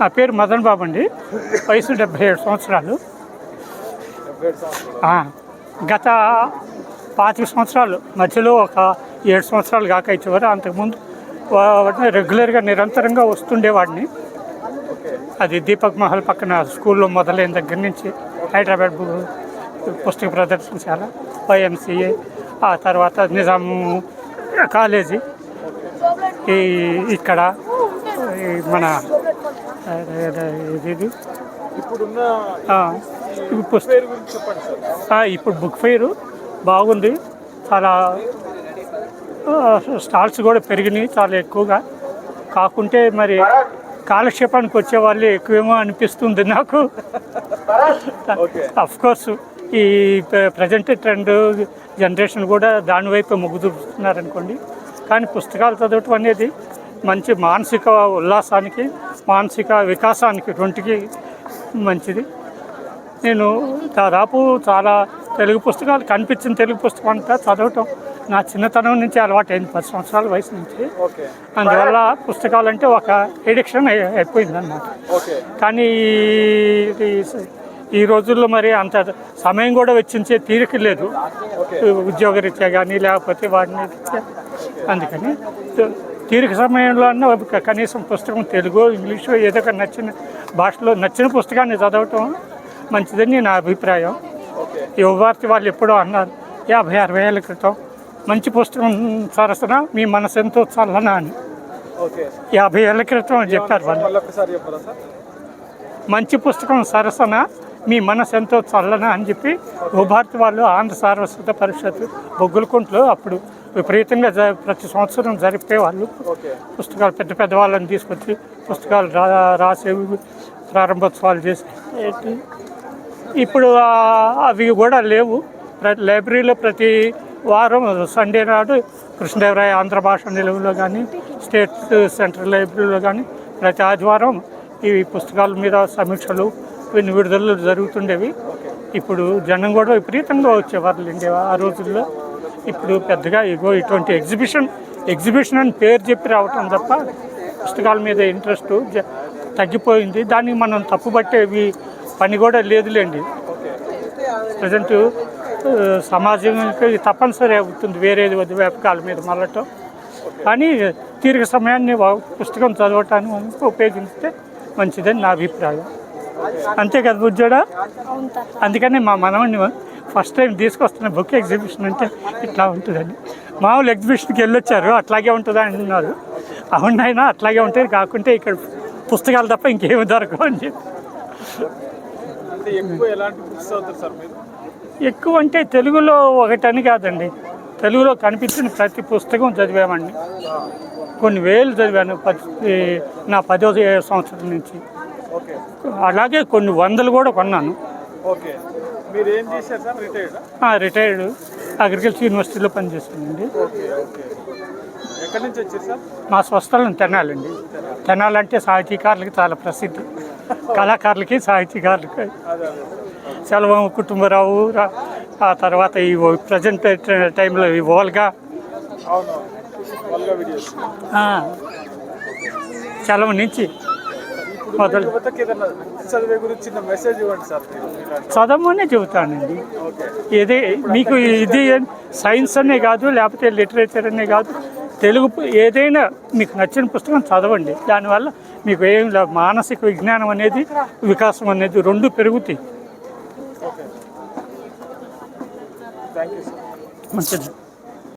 నా పేరు మదన్ బాబు అండి. వయసు డెబ్బై ఏడు సంవత్సరాలు. గత పాతిక సంవత్సరాలు మధ్యలో ఒక ఏడు సంవత్సరాలు కాక ఇచ్చేవారు అంతకుముందు వా- రెగ్యులర్గా నిరంతరంగా వస్తుండేవాడిని. అది దీపక్ మహల్ పక్కన స్కూల్లో మొదలైన దగ్గర నుంచి హైదరాబాద్ పుస్తక ప్రదర్శనశాల వైఎంసీఏ ఆ తర్వాత నిజాం కాలేజీ. ఈ ఇక్కడ ఈ మన ఇది? ఇప్పుడు బుక్ ఫెయిర్ బాగుంది. చాలా స్టాల్స్ కూడా పెరిగినాయి చాలా ఎక్కువగా. కాకుంటే మరి కాలక్షేపానికి వచ్చే వాళ్ళు ఎక్కువేమో అనిపిస్తుంది నాకు. కోర్స్ ఈ ప్రజెంట్ ట్రెండ్ జనరేషన్ కూడా దాని వైపు మొగ్గు చూపుతున్నారు అనుకోండి కానీ పుస్తకాలు చదవటం అనేది మంచి మానసిక ఉల్లాసానికి మానసిక వికాసానికి రెండుకి మంచిది. నేను దాదాపు చాలా తెలుగు పుస్తకాలు కనిపించిన తెలుగు పుస్తకం అంతా చదవటం నా చిన్నతనం నుంచి అలవాటు అయింది. పది సంవత్సరాల వయసు నుంచి. అందువల్ల పుస్తకాలు అంటే ఒక ఎడిక్షన్ అయిపోయింది అన్నమాట కానీ ఈ- ఈ రోజుల్లో మరి అంత సమయం కూడా వెచ్చించే తీరిక లేదు. ఉద్యోగరీత్యా కానీ లేకపోతే రీత్యా అందుకని తీరిక సమయంలో అన్న కనీసం పుస్తకం తెలుగు ఇంగ్లీషు ఏదో ఒక నచ్చిన భాషలో నచ్చిన పుస్తకాన్ని చదవటం మంచిదని నా అభిప్రాయం. ఓకే. యువభారతి వాళ్ళు ఎప్పుడో అన్నారు యాభై అరవై ఏళ్ళ క్రితం మంచి పుస్తకం సరసన మీ మనసు ఎంతో చల్లనా అని. యాభై ఏళ్ళ క్రితం అని చెప్పారు వాళ్ళు. మంచి పుస్తకం సరసన మీ మనసు ఎంతో చల్లన అని చెప్పి భారతి వాళ్ళు ఆంధ్ర సారస్వత పరిషత్ బొగ్గులకుంట్లో అప్పుడు విపరీతంగా ప్రతి సంవత్సరం జరిపేవాళ్ళు ఓకే. పుస్తకాలు పెద్ద పెద్ద వాళ్ళని తీసుకొచ్చి పుస్తకాలు రా రాసేవి ప్రారంభోత్సవాలు చేసి ఇప్పుడు అవి కూడా లేవు. లైబ్రరీలో ప్రతి వారం సండే నాడు కృష్ణదేవరాయ ఆంధ్ర భాష నిలువలో కానీ స్టేట్ సెంట్రల్ లైబ్రరీలో కానీ ప్రతి ఆదివారం ఈ పుస్తకాల మీద సమీక్షలు కొన్ని విడుదలలు జరుగుతుండేవి. ఇప్పుడు జనం కూడా విపరీతంగా వచ్చేవాళ్ళు అండి ఆ రోజుల్లో. ఇప్పుడు పెద్దగా ఇగో ఇటువంటి ఎగ్జిబిషన్ ఎగ్జిబిషన్ అని పేరు చెప్పి రావటం తప్ప పుస్తకాల మీద ఇంట్రెస్ట్ తగ్గిపోయింది. దానికి మనం తప్పుపట్టేవి పని కూడా లేదులేండి. ప్రజెంట్ సమాజంకి తప్పనిసరి అవుతుంది. వేరేది వద్ద వ్యాపకాల మీద మళ్ళటం. కానీ తీరిక సమయాన్ని పుస్తకం చదవటానికి ఉపయోగిస్తే మంచిదని నా అభిప్రాయం. అంతే కదా బుజ్జోడా? అందుకని మా మనవని ఫస్ట్ టైం తీసుకొస్తున్న బుక్ ఎగ్జిబిషన్ అంటే ఇట్లా ఉంటుందని మామూలు ఎగ్జిబిషన్కి వెళ్ళొచ్చారు అట్లాగే ఉంటుందా అంటున్నారు. అవునైనా అట్లాగే ఉంటుంది కాకుంటే ఇక్కడ పుస్తకాలు తప్ప ఇంకేమి దొరకవు అని చెప్పి. ఎక్కువ అంటే తెలుగులో ఒకటని కాదండి. తెలుగులో కనిపించిన ప్రతి పుస్తకం చదివామండి. కొన్ని వేలు చదివాను పది నా పదో సంవత్సరం నుంచి. అలాగే కొన్ని వందలు కూడా కొన్నాను. రిటైర్డ్? అగ్రికల్చర్ యూనివర్సిటీలో పనిచేస్తానండి సార్? మా స్వస్థలం తెనాలండి. తెనాలంటే సాహితీకారులకి చాలా ప్రసిద్ధి. కళాకారులకి సాహితీకారులకి. సెలవం కుటుంబరావు ఆ తర్వాత ఈ ప్రజెంట్ టైంలో ఈ ఓల్గా. సెలవు నుంచి ఇప్పుడు మొదలు. యువతకి ఏదైనా బుక్ చదివే గురించి చిన్న మెసేజ్ ఇవ్వండి సార్ మీరు. ఇలాంటి చదవమనే చెబుతానండి. ఏదే మీకు ఇది సైన్స్ అనే కాదు లేకపోతే లిటరేచర్ అనే కాదు తెలుగు ఏదైనా మీకు నచ్చిన పుస్తకం చదవండి. దానివల్ల మీకు ఏం మానసిక విజ్ఞానం అనేది వికాసం అనేది రెండు పెరుగుతాయి. మంచిది.